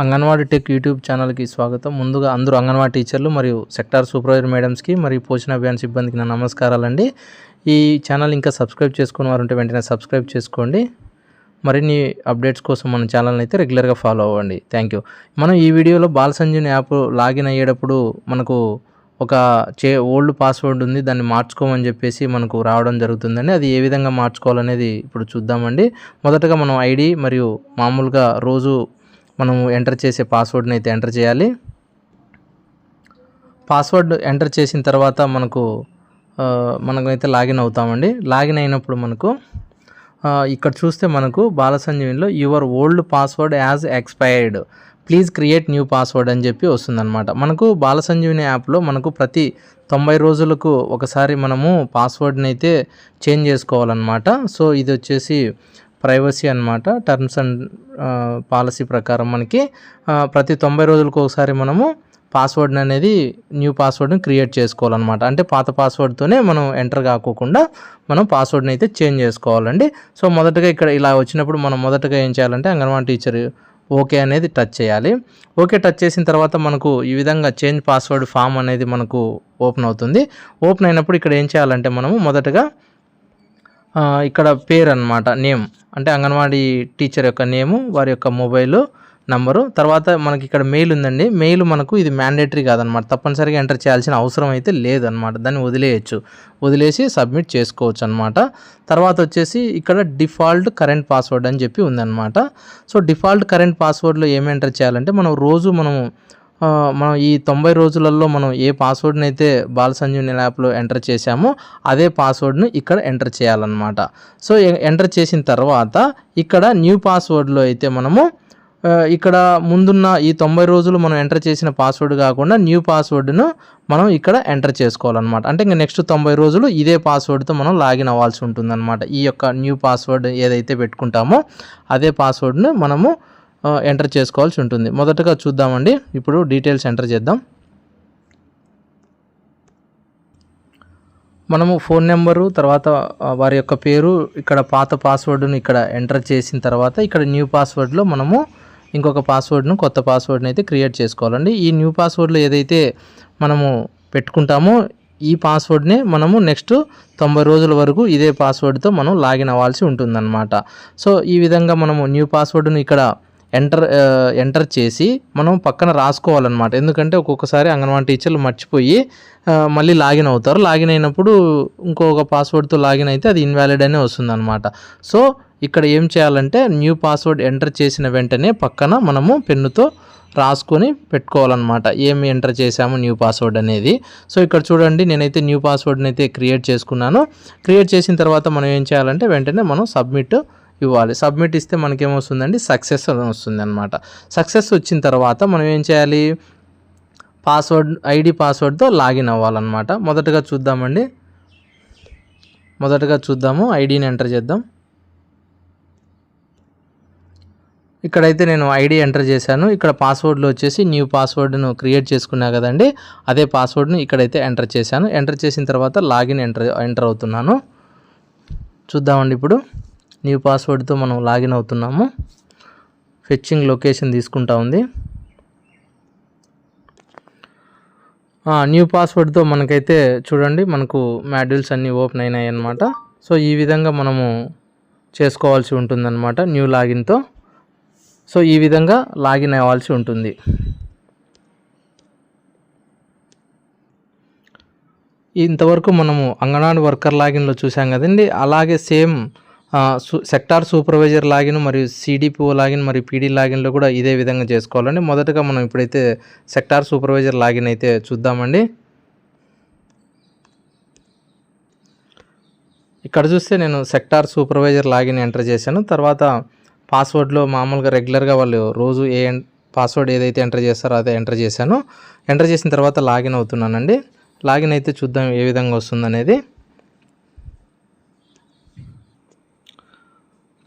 Anganwadi tech YouTube ఛానల్కి స్వాగతం. ముందుగా అందరూ అంగన్వాడీ టీచర్లు మరియు సెక్టార్ సూపర్వైజర్ మేడమ్స్కి మరియు పోషణ అభియాన్ సిబ్బందికి నా నమస్కారాలండి. ఈ ఛానల్ ఇంకా సబ్స్క్రైబ్ చేసుకుని వారు ఉంటే వెంటనే సబ్స్క్రైబ్ చేసుకోండి. మరిన్ని అప్డేట్స్ కోసం మన ఛానల్ని అయితే రెగ్యులర్గా ఫాలో అవ్వండి. Thank you. మనం ఈ వీడియోలో బాల సంజీవని యాప్ లాగిన్ అయ్యేటప్పుడు మనకు ఒక చే ఓల్డ్ పాస్వర్డ్ ఉంది దాన్ని మార్చుకోమని చెప్పేసి మనకు రావడం జరుగుతుందండి. అది ఏ విధంగా మార్చుకోవాలనేది ఇప్పుడు చూద్దామండి. మొదటగా మనం ఐడి మరియు మామూలుగా రోజు మనము ఎంటర్ చేసే పాస్వర్డ్ని అయితే ఎంటర్ చేయాలి. పాస్వర్డ్ ఎంటర్ చేసిన తర్వాత మనకు మనకైతే మనమైతే లాగిన్ అవుతామండి. లాగిన్ అయినప్పుడు మనకు ఇక్కడ చూస్తే మనకు బాలసంజీవిలో your old password has expired please create new password అని చెప్పి వస్తుందన్నమాట. మనకు బాలసంజీవిని యాప్లో మనకు ప్రతి తొంభై రోజులకు ఒకసారి మనము పాస్వర్డ్ని అయితే చేంజ్ చేసుకోవాలన్నమాట. సో ఇది వచ్చేసి ప్రైవసీ అనమాట టర్మ్స్ అండ్ పాలసీ ప్రకారం మనకి ప్రతి తొంభై రోజులకు ఒకసారి మనము పాస్వర్డ్ అనేది న్యూ పాస్వర్డ్ని క్రియేట్ చేసుకోవాలన్నమాట. అంటే పాత పాస్వర్డ్తోనే మనం ఎంటర్ కాకోకుండా మనం పాస్వర్డ్ని అయితే చేంజ్ చేసుకోవాలండి. సో మొదటగా ఇక్కడ ఇలా వచ్చినప్పుడు మనం మొదటగా ఏం చేయాలంటే అంగన్వాడీ టీచర్ ఓకే అనేది టచ్ చేయాలి. ఓకే టచ్ చేసిన తర్వాత మనకు ఈ విధంగా చేంజ్ పాస్వర్డ్ ఫామ్ అనేది మనకు ఓపెన్ అవుతుంది. ఓపెన్ అయినప్పుడు ఇక్కడ ఏం చేయాలంటే మనము మొదటగా ఇక్కడ పేరు అనమాట నేమ్. అంటే అంగన్వాడీ టీచర్ యొక్క నేము వారి యొక్క మొబైల్ నంబరు. తర్వాత మనకి ఇక్కడ మెయిల్ ఉందండి. మెయిల్ మనకు ఇది మ్యాండేటరీ కాదనమాట తప్పనిసరిగా ఎంటర్ చేయాల్సిన అవసరం అయితే లేదనమాట దాన్ని వదిలేయచ్చు. వదిలేసి సబ్మిట్ చేసుకోవచ్చు అనమాట తర్వాత వచ్చేసి ఇక్కడ డిఫాల్ట్ కరెంట్ పాస్వర్డ్ అని చెప్పి ఉందన్నమాట. సో డిఫాల్ట్ కరెంట్ పాస్వర్డ్లో ఏమి ఎంటర్ చేయాలంటే మనం రోజు మనము మనం ఈ తొంభై రోజులలో మనం ఏ పాస్వర్డ్ని అయితే బాల సంజీవని యాప్లో ఎంటర్ చేశామో అదే పాస్వర్డ్ను ఇక్కడ ఎంటర్ చేయాలన్నమాట. సో ఎంటర్ చేసిన తర్వాత ఇక్కడ న్యూ పాస్వర్డ్లో అయితే మనము ఇక్కడ ముందున్న ఈ తొంభై రోజులు మనం ఎంటర్ చేసిన పాస్వర్డ్ కాకుండా న్యూ పాస్వర్డ్ను మనం ఇక్కడ ఎంటర్ చేసుకోవాలన్నమాట. అంటే ఇంకా నెక్స్ట్ తొంభై రోజులు ఇదే పాస్వర్డ్తో మనం లాగిన్ అవ్వాల్సి ఉంటుందన్నమాట. ఈ యొక్క న్యూ పాస్వర్డ్ ఏదైతే పెట్టుకుంటామో అదే పాస్వర్డ్ను మనము ఎంటర్ చేసుకోవాల్సి ఉంటుంది. మొదటగా చూద్దామండి. ఇప్పుడు డీటెయిల్స్ ఎంటర్ చేద్దాం. మనము ఫోన్ నెంబరు తర్వాత వారి యొక్క పేరు ఇక్కడ పాత పాస్వర్డ్ను ఇక్కడ ఎంటర్ చేసిన తర్వాత ఇక్కడ న్యూ పాస్వర్డ్లో మనము ఇంకొక పాస్వర్డ్ను కొత్త పాస్వర్డ్ని అయితే క్రియేట్ చేసుకోవాలండి. ఈ న్యూ పాస్వర్డ్లో ఏదైతే మనము పెట్టుకుంటామో ఈ పాస్వర్డ్నే మనము నెక్స్ట్ తొంభై రోజుల వరకు ఇదే పాస్వర్డ్తో మనం లాగిన్ అవ్వాల్సి ఉంటుందన్నమాట. సో ఈ విధంగా మనము న్యూ పాస్వర్డ్ను ఇక్కడ ఎంటర్ ఎంటర్ చేసి మనం పక్కన రాసుకోవాలన్నమాట. ఎందుకంటే ఒక్కొక్కసారి అంగన్వాడీ టీచర్లు మర్చిపోయి మళ్ళీ లాగిన్ అవుతారు. లాగిన్ అయినప్పుడు ఇంకొక పాస్వర్డ్తో లాగిన్ అయితే అది ఇన్వాలిడ్ అనే వస్తుందన్నమాట. సో ఇక్కడ ఏం చేయాలంటే న్యూ పాస్వర్డ్ ఎంటర్ చేసిన వెంటనే పక్కన మనము పెన్నుతో రాసుకొని పెట్టుకోవాలన్నమాట. ఏమి ఎంటర్ చేసాము న్యూ పాస్వర్డ్ అనేది. సో ఇక్కడ చూడండి నేనైతే న్యూ పాస్వర్డ్ని అయితే క్రియేట్ చేసుకున్నాను. క్రియేట్ చేసిన తర్వాత మనం ఏం చేయాలంటే వెంటనే మనం సబ్మిట్ ఇవ్వాలి. సబ్మిట్ ఇస్తే మనకేమొస్తుందండి? సక్సెస్ అని వస్తుంది అనమాట సక్సెస్ వచ్చిన తర్వాత మనం ఏం చేయాలి? పాస్వర్డ్ ఐడి పాస్వర్డ్తో లాగిన్ అవ్వాలన్నమాట. మొదటగా చూద్దామండి. మొదటగా చూద్దాము. ఐడిని ఎంటర్ చేద్దాం. ఇక్కడైతే నేను ఐడి ఎంటర్ చేశాను. ఇక్కడ పాస్వర్డ్లో వచ్చేసి న్యూ పాస్వర్డ్ను క్రియేట్ చేసుకున్నా కదండి అదే పాస్వర్డ్ను ఇక్కడైతే ఎంటర్ చేశాను. ఎంటర్ చేసిన తర్వాత లాగిన్ ఎంటర్ ఎంటర్ అవుతున్నాను. చూద్దామండి ఇప్పుడు. న్యూ పాస్వర్డ్తో మనం లాగిన్ అవుతున్నాము. ఫెచ్చింగ్ లొకేషన్ తీసుకుంటా ఉంది. న్యూ పాస్వర్డ్తో మనకైతే చూడండి మనకు మాడ్యూల్స్ అన్నీ ఓపెన్ అయినాయి అన్నమాట. సో ఈ విధంగా మనము చేసుకోవాల్సి ఉంటుందన్నమాట న్యూ లాగిన్తో. సో ఈ విధంగా లాగిన్ అవ్వాల్సి ఉంటుంది. ఇంతవరకు మనము అంగన్వాడీ వర్కర్ లాగిన్లో చూసాం కదండి. అలాగే సేమ్ సెక్టార్ సూపర్వైజర్ లాగిన్ మరియు సిడిపిఓ లాగిన్ మరియు పీడీ లాగిన్లో కూడా ఇదే విధంగా చేసుకోవాలండి. మొదటగా మనం ఇప్పుడైతే సెక్టార్ సూపర్వైజర్ లాగిన్ అయితే చూద్దామండి. ఇక్కడ చూస్తే నేను సెక్టార్ సూపర్వైజర్ లాగిన్ ఎంటర్ చేశాను. తర్వాత పాస్వర్డ్లో మామూలుగా రెగ్యులర్గా వాళ్ళు రోజు ఏ పాస్వర్డ్ ఏదైతే ఎంటర్ చేస్తారో అదే ఎంటర్ చేశాను. ఎంటర్ చేసిన తర్వాత లాగిన్ అవుతున్నానండి. లాగిన్ అయితే చూద్దాం ఏ విధంగా వస్తుందనేది.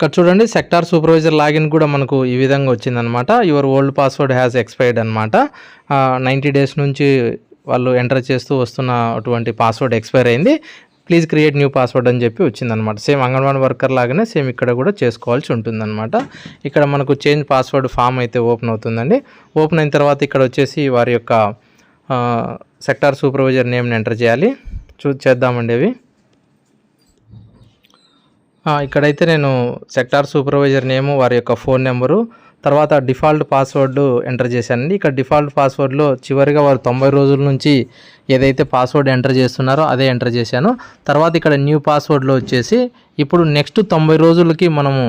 ఇక్కడ చూడండి సెక్టార్ సూపర్వైజర్ లాగిన్ కూడా మనకు ఈ విధంగా వచ్చిందనమాట. Your old password has expired అనమాట. నైంటీ డేస్ నుంచి వాళ్ళు ఎంటర్ చేస్తూ వస్తున్న అటువంటి పాస్వర్డ్ ఎక్స్పైర్ అయింది. ప్లీజ్ క్రియేట్ న్యూ పాస్వర్డ్ అని చెప్పి వచ్చిందనమాట. సేమ్ అంగన్వాడీ వర్కర్ లాగానే సేమ్ ఇక్కడ కూడా చేసుకోవాల్సి ఉంటుందన్నమాట ఇక్కడ మనకు చేంజ్ పాస్వర్డ్ ఫామ్ అయితే ఓపెన్ అవుతుందండి. ఓపెన్ అయిన తర్వాత ఇక్కడ వచ్చేసి వారి యొక్క సెక్టార్ సూపర్వైజర్ నేమ్ని ఎంటర్ చేయాలి. చూ చేద్దామండి అవి. ఇక్కడైతే నేను సెక్టార్ సూపర్వైజర్ నేము వారి యొక్క ఫోన్ నెంబరు తర్వాత డిఫాల్ట్ పాస్వర్డ్ ఎంటర్ చేశానండి. ఇక్కడ డిఫాల్ట్ పాస్వర్డ్లో చివరిగా వారు తొంభై రోజుల నుంచి ఏదైతే పాస్వర్డ్ ఎంటర్ చేస్తున్నారో అదే ఎంటర్ చేశాను. తర్వాత ఇక్కడ న్యూ పాస్వర్డ్లో వచ్చేసి ఇప్పుడు నెక్స్ట్ తొంభై రోజులకి మనము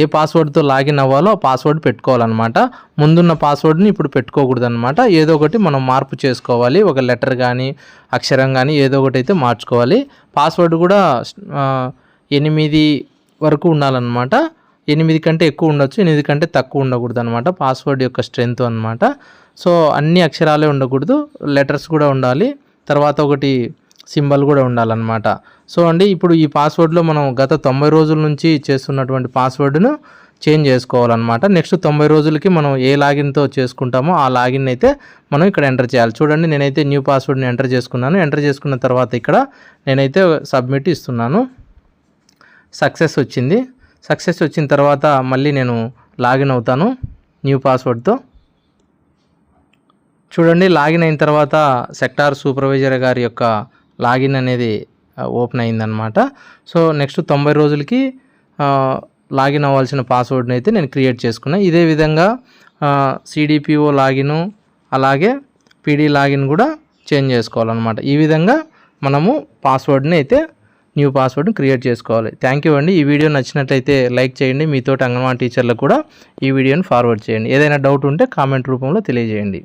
ఏ పాస్వర్డ్తో లాగిన్ అవ్వాలో ఆ పాస్వర్డ్ పెట్టుకోవాలన్నమాట. ముందున్న పాస్వర్డ్ని ఇప్పుడు పెట్టుకోకూడదు అనమాట ఏదో ఒకటి మనం మార్పు చేసుకోవాలి. ఒక లెటర్ కానీ అక్షరం కానీ ఏదో ఒకటి అయితే మార్చుకోవాలి. పాస్వర్డ్ కూడా ఎనిమిది వరకు ఉండాలన్నమాట. ఎనిమిది కంటే ఎక్కువ ఉండొచ్చు ఎనిమిది కంటే తక్కువ ఉండకూడదు అనమాట పాస్వర్డ్ యొక్క స్ట్రెంత్ అనమాట సో అన్ని అక్షరాలే ఉండకూడదు లెటర్స్ కూడా ఉండాలి తర్వాత ఒకటి సింబల్ కూడా ఉండాలన్నమాట. సో అండి ఇప్పుడు ఈ పాస్వర్డ్లో మనం గత తొంభై రోజుల నుంచి చేస్తున్నటువంటి పాస్వర్డ్ను చేంజ్ చేసుకోవాలన్నమాట. నెక్స్ట్ తొంభై రోజులకి మనం ఏ లాగిన్తో చేసుకుంటామో ఆ లాగిన్ అయితే మనం ఇక్కడ ఎంటర్ చేయాలి. చూడండి నేనైతే న్యూ పాస్వర్డ్ని ఎంటర్ చేసుకున్నాను. ఎంటర్ చేసుకున్న తర్వాత ఇక్కడ నేనైతే సబ్మిట్ ఇస్తున్నాను. సక్సెస్ వచ్చింది. సక్సెస్ వచ్చిన తర్వాత మళ్ళీ నేను లాగిన్ అవుతాను న్యూ పాస్వర్డ్తో. చూడండి లాగిన్ అయిన తర్వాత సెక్టార్ సూపర్వైజర్ గారి యొక్క లాగిన్ అనేది ఓపెన్ అయిందనమాట సో నెక్స్ట్ తొంభై రోజులకి లాగిన్ అవ్వాల్సిన పాస్వర్డ్ని అయితే నేను క్రియేట్ చేసుకున్నాను ఇదే విధంగా సిడిపిఓ లాగిన్ అలాగే పీడీ లాగిన్ కూడా చేంజ్ చేసుకోవాలన్నమాట. ఈ విధంగా మనము పాస్వర్డ్ని అయితే న్యూ పాస్వర్డ్ని క్రియేట్ చేసుకోవాలి. థ్యాంక్ యూ అండి. ఈ వీడియో నచ్చినట్లయితే లైక్ చేయండి. మీతో అంగన్వాడీ టీచర్లకు కూడా ఈ వీడియోని ఫార్వర్డ్ చేయండి. ఏదైనా డౌట్ ఉంటే కామెంట్ రూపంలో తెలియజేయండి.